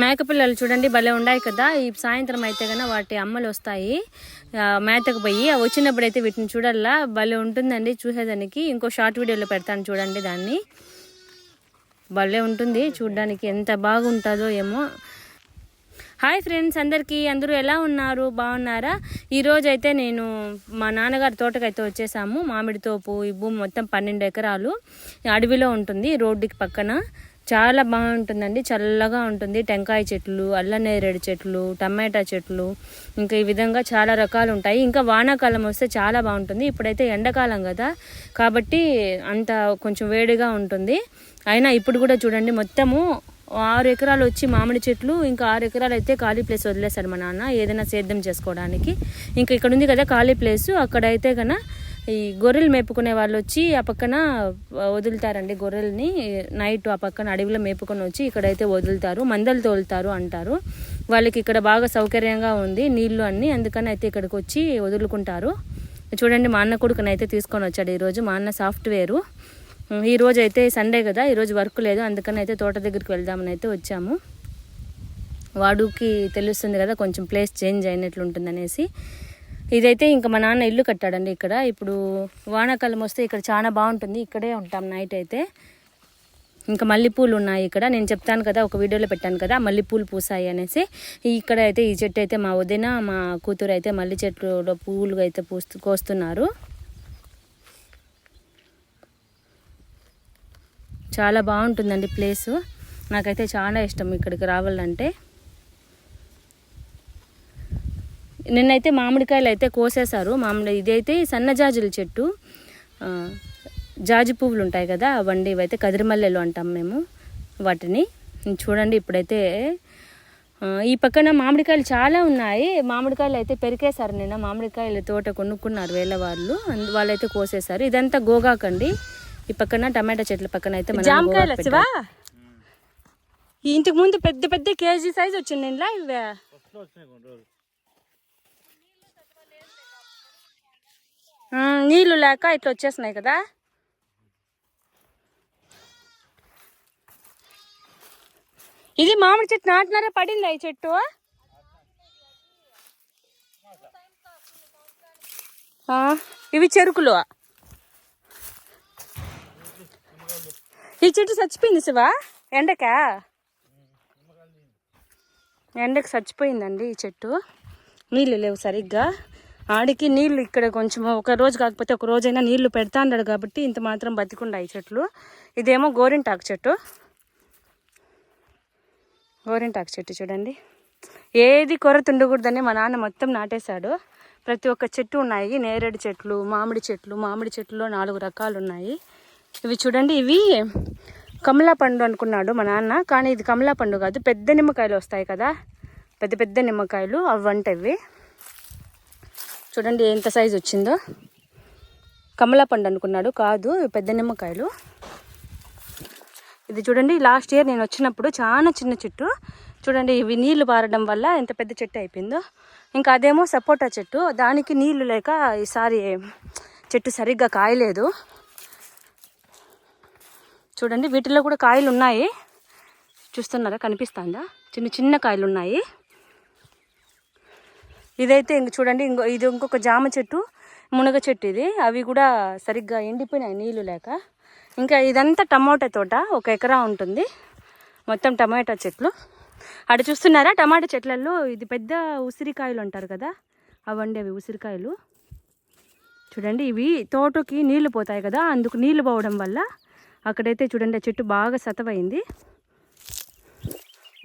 మేకపిల్లలు చూడండి భలే ఉన్నాయి కదా. ఈ సాయంత్రం అయితే కన్నా వాటి అమ్మలు వస్తాయి. మేతకు పోయి అవి వచ్చినప్పుడు అయితే వీటిని చూడాలా భలే ఉంటుందండి చూసేదానికి. ఇంకో షార్ట్ వీడియోలో పెడతాను చూడండి దాన్ని. భలే ఉంటుంది చూడడానికి. ఎంత బాగుంటుందో ఏమో. హాయ్ ఫ్రెండ్స్ అందరికీ. అందరూ ఎలా ఉన్నారు? బాగున్నారా? ఈరోజు అయితే నేను మా నాన్నగారి తోటకైతే వచ్చేసాము. మామిడి తోపు ఈ భూమి మొత్తం పన్నెండు ఎకరాలు. అడవిలో ఉంటుంది రోడ్డుకి పక్కన. చాలా బాగుంటుందండి. చల్లగా ఉంటుంది. టెంకాయ చెట్లు అల్లనేరేడు చెట్లు టమాటా చెట్లు ఇంకా ఈ విధంగా చాలా రకాలు ఉంటాయి ఇంకా వానాకాలం వస్తే చాలా బాగుంటుంది. ఇప్పుడైతే ఎండాకాలం కదా. కాబట్టి అంత కొంచెం వేడిగా ఉంటుంది. అయినా ఇప్పుడు కూడా చూడండి మొత్తము ఆరు ఎకరాలు వచ్చి మామిడి చెట్లు ఇంకా ఆరు ఎకరాలు అయితే ఖాళీ ప్లేస్ వదిలేశారు మా నాన్న. ఏదైనా సేద్యం చేసుకోవడానికి. ఇంకా ఇక్కడ ఉంది కదా ఖాళీ ప్లేస్. అక్కడైతే కన్నా ఈ గొర్రెలు మేపుకునే వాళ్ళు వచ్చి ఆ పక్కన వదులుతారండి గొర్రెల్ని. నైట్ ఆ పక్కన అడవిలో మేపుకొని వచ్చి ఇక్కడైతే వదులుతారు మందలు తోలుతారు అంటారు. వాళ్ళకి ఇక్కడ బాగా సౌకర్యంగా ఉంది నీళ్ళు అన్ని అందుకని అయితే ఇక్కడికి వచ్చి వదులుకుంటారు. చూడండి మా అన్న కొడుకుని అయితే తీసుకొని వచ్చాడు ఈరోజు. మా అన్న సాఫ్ట్వేరు. ఈ రోజు అయితే సండే కదా ఈరోజు వర్క్ లేదు అందుకని అయితే తోట దగ్గరికి వెళ్దామని అయితే వచ్చాము. వాడుకి తెలుస్తుంది కదా కొంచెం ప్లేస్ చేంజ్ అయినట్లు ఉంటుందనేసి. ఇదైతే ఇంకా మా నాన్న ఇల్లు కట్టాడండి ఇక్కడ. ఇప్పుడు వానాకాలం వస్తే ఇక్కడ చాలా బాగుంటుంది. ఇక్కడే ఉంటాం నైట్ అయితే. ఇంకా మల్లెపూలు ఉన్నాయి ఇక్కడ. నేను చెప్తాను కదా ఒక వీడియోలో పెట్టాను కదా మల్లెపూలు పూసాయి అనేసి. ఇక్కడ అయితే ఈ చెట్టు అయితే మా వదిన మా కూతురు అయితే మల్లె చెట్టులో పువ్వులు అయితే పూస్తూ కోస్తున్నారు. చాలా బాగుంటుందండి ప్లేసు. నాకైతే చాలా ఇష్టం ఇక్కడికి రావాలంటే. నిన్నైతే మామిడికాయలు అయితే కోసేశారు. మామిడి ఇదైతే సన్నజాజుల చెట్టు. ఆ, జాజి పువ్వులు ఉంటాయి కదా అవండి. ఇవైతే కదిరిమల్లెలు అంటాం మేము వాటిని. చూడండి ఇప్పుడైతే. ఈ పక్కన మామిడికాయలు చాలా ఉన్నాయి. మామిడికాయలు అయితే పెరికేశారు నిన్న. మామిడికాయల తోట కొనుక్కున్నారు వేల వాళ్ళు. అందు వాళ్ళైతే కోసేశారు. ఇదంతా గోగాకండి ఈ పక్కన టమాటా చెట్ల పక్కన అయితే మనం జామకాయలు ఇంతకు ముందు పెద్ద పెద్ద కేజీ సైజ్ వచ్చింది ఇవే. నీళ్ళు నీళ్ళు లేక ఇట్లా వచ్చేసినాయి కదా? ఇది మామిడి చెట్టు నాటినారా? పడిందా ఈ చెట్టు? ఇవి చెరుకులు. ఈ చెట్టు చచ్చిపోయింది శివా? ఎండకా? ఎండకు చచ్చిపోయిందండి ఈ చెట్టు. నీళ్ళు లేవు సరిగ్గా. ఆడికి నీళ్ళు ఇక్కడ కొంచెం ఒక రోజు కాకపోతే ఒక రోజైనా నీళ్ళు పెడతా అన్నాడు కాబట్టి ఇంత మాత్రం బతికుండాయి చెట్లు. ఇదేమో గోరింటాకు చెట్టు. గోరింటాకు చెట్టు చూడండి. ఏది కొరత ఉండకూడదని మా నాన్న మొత్తం నాటేశాడు. ప్రతి ఒక్క చెట్టు ఉన్నాయి. నేరేడు చెట్లు మామిడి చెట్లు మామిడి చెట్లు నాలుగు రకాలు ఉన్నాయి. ఇవి చూడండి ఇవి కమలా పండు అనుకున్నాడు మా నాన్న. కానీ ఇది కమలా పండు కాదు పెద్ద నిమ్మకాయలు వస్తాయి కదా. పెద్ద పెద్ద నిమ్మకాయలు అవి వంటవి చూడండి ఎంత సైజు వచ్చిందో. కమలా పండు అనుకున్నాడు కాదు పెద్ద నిమ్మకాయలు. ఇది చూడండి లాస్ట్ ఇయర్ నేను వచ్చినప్పుడు చాలా చిన్న చెట్టు. చూడండి ఇవి నీళ్ళు పారడం వల్ల ఎంత పెద్ద చెట్టు అయిపోయిందో. ఇంకా అదేమో సపోటా చెట్టు. దానికి నీళ్ళు లేక ఈసారి చెట్టు సరిగ్గా కాయలేదు. చూడండి వీటిలో కూడా కాయలు ఉన్నాయి చూస్తున్నారా కనిపిస్తుందా? చిన్న చిన్న కాయలు ఉన్నాయి ఇదైతే ఇంక చూడండి ఇంకో ఇది ఇంకొక జామ చెట్టు మునగ చెట్టు ఇది. అవి కూడా సరిగ్గా ఎండిపోయినాయి నీళ్ళు లేక. ఇంకా ఇదంతా టమాటా తోట ఒక ఎకరా ఉంటుంది మొత్తం టమాటా చెట్లు. అక్కడ చూస్తున్నారా టమాటా చెట్లలో ఇది పెద్ద ఉసిరికాయలు అంటారు కదా అవండి అవి ఉసిరికాయలు. చూడండి ఇవి తోటకి నీళ్ళు పోతాయి కదా అందుకు నీళ్ళు పోవడం వల్ల అక్కడైతే చూడండి ఆ చెట్టు బాగా సతవైంది.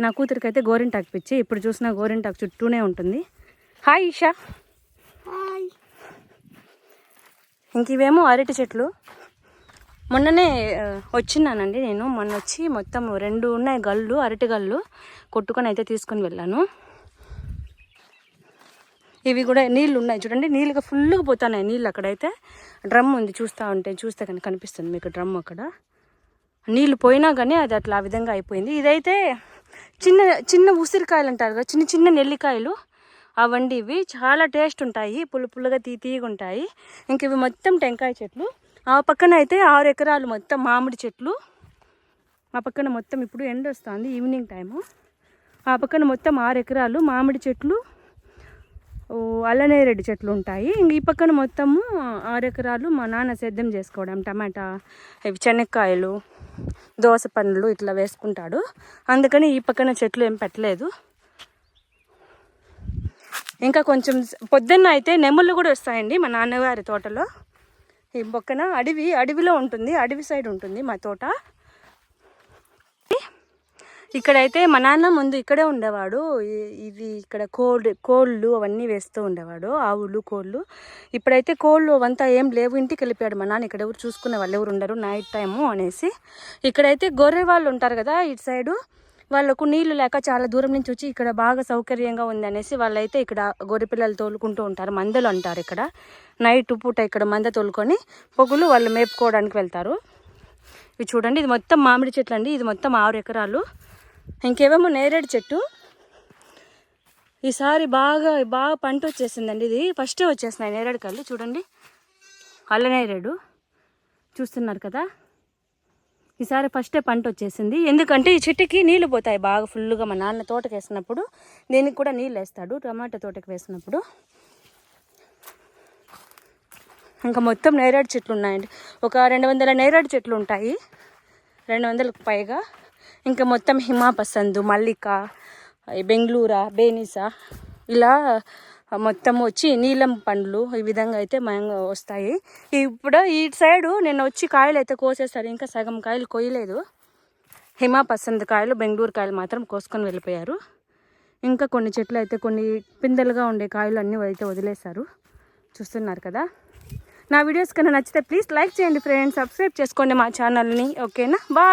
నా కూతురికి అయితే గోరింటాకు పిచ్చి ఇప్పుడు చూసిన గోరింటాకు చుట్టూనే ఉంటుంది. హాయ్ ఈషా. ఇంక ఇవేమో అరటి చెట్లు. మొన్ననే వచ్చినానండి నేను. మొన్న వచ్చి మొత్తం రెండు ఉన్నాయి గళ్ళు అరటి గళ్ళు కొట్టుకొని అయితే తీసుకొని వెళ్ళాను. ఇవి కూడా నీళ్ళు ఉన్నాయి. చూడండి నీళ్ళుగా ఫుల్గా పోతున్నాయి నీళ్ళు అక్కడైతే. డ్రమ్ ఉంది చూస్తూ ఉంటే చూస్తే కనుక కనిపిస్తుంది మీకు డ్రమ్ అక్కడ. నీళ్ళు పోయినా కానీ అది అట్లా ఆ విధంగా అయిపోయింది. ఇదైతే చిన్న చిన్న ఉసిరికాయలు అంటారు కదా చిన్న చిన్న నెల్లికాయలు. అవండి ఇవి చాలా టేస్ట్ ఉంటాయి పులు పుల్లగా తీ తీయగా ఉంటాయి. ఇంక ఇవి మొత్తం టెంకాయ చెట్లు. ఆ పక్కన అయితే ఆరు ఎకరాలు మొత్తం మామిడి చెట్లు. ఆ పక్కన మొత్తం ఇప్పుడు ఎండ వస్తుంది ఈవినింగ్ టైము. ఆ పక్కన మొత్తం ఆరు ఎకరాలు మామిడి చెట్లు. అల్లనేరెడ్డి చెట్లు ఉంటాయి. ఇంక ఈ పక్కన మొత్తము ఆరు ఎకరాలు మా నాన్న సేద్యం చేసుకోవడం. టమాటా ఇవి చెనక్కాయలు దోస పండ్లు ఇట్లా వేసుకుంటాడు. అందుకని ఈ పక్కన చెట్లు ఏం పెట్టలేదు. ఇంకా కొంచెం పొద్దున్న అయితే నెమళ్ళు కూడా వస్తాయండి మా నాన్నగారి తోటలో. ఈ పక్కన అడవి అడవిలో ఉంటుంది అడవి సైడ్ ఉంటుంది మా తోట. ఇక్కడైతే మా నాన్న ముందు ఇక్కడే ఉండేవాడు. ఇది ఇవి ఇక్కడ కోల్డ్ కోళ్ళు అవన్నీ వేస్తూ ఉండేవాడు ఆవులు కోళ్ళు. ఇప్పుడైతే కోళ్ళు అవంతా ఏం లేవు ఇంటికి వెళ్ళిపోయాడు మా నాన్న. ఇక్కడ ఎవరు చూసుకునే వాళ్ళు ఎవరు ఉండరు నైట్ టైము అనేసి. ఇక్కడైతే గొర్రె వాళ్ళు ఉంటారు కదా ఇటు సైడు. వాళ్ళకు నీళ్ళు లేక చాలా దూరం నుంచి వచ్చి ఇక్కడ బాగా సౌకర్యంగా ఉంది అనేసి వాళ్ళైతే ఇక్కడ గొర్రె పిల్లలు తోలుకుంటూ ఉంటారు మందలు అంటారు ఇక్కడ. నైట్ పూట ఇక్కడ మంద తోలుకొని పొగులు వాళ్ళు మేపుకోవడానికి వెళ్తారు. ఇవి చూడండి ఇది మొత్తం మామిడి చెట్లు అండి ఇది మొత్తం ఆరు ఎకరాలు. ఇంకేమేమో నేరేడు చెట్టు. ఈసారి బాగా బాగా పంట వచ్చేసిందండి ఇది. ఫస్టే వచ్చేసినాయి నేరేడు కళ్ళు చూడండి. అల్ల నేరేడు చూస్తున్నారు కదా? ఈసారి ఫస్టే పంట వచ్చేసింది. ఎందుకంటే ఈ చెట్టుకి నీళ్ళు పోతాయి బాగా ఫుల్గా మా నాన్న తోటకి వేసినప్పుడు దీనికి కూడా నీళ్ళు వేస్తాడు టమాటా తోటకి వేసినప్పుడు. ఇంకా మొత్తం నేరేడు చెట్లు ఉన్నాయండి. ఒక రెండు వందల నేరేడు చెట్లు ఉంటాయి. రెండు వందలకు పైగా. ఇంకా మొత్తం హిమాపసందు మల్లిక ఈ బెంగళూరా బేనిసా ఇలా మొత్తం వచ్చి నీలం పండ్లు ఈ విధంగా అయితే మ్యాంగో వస్తాయి. ఇప్పుడు ఈ సైడు నేను వచ్చి కాయలు అయితే కోసేస్తారు ఇంకా సగం కాయలు కొయ్యలేదు. హిమాపసంద్ కాయలు బెంగళూరు కాయలు మాత్రం కోసుకొని వెళ్ళిపోయారు. ఇంకా కొన్ని చెట్లు అయితే కొన్ని పిందెలుగా ఉండే కాయలు అన్నీ అయితే వదిలేశారు. చూస్తున్నారు కదా? నా వీడియోస్ కన్నా నచ్చితే ప్లీజ్ లైక్ చేయండి ఫ్రెండ్స్. సబ్స్క్రైబ్ చేసుకోండి మా ఛానల్ని. ఓకేనా? బాయ్!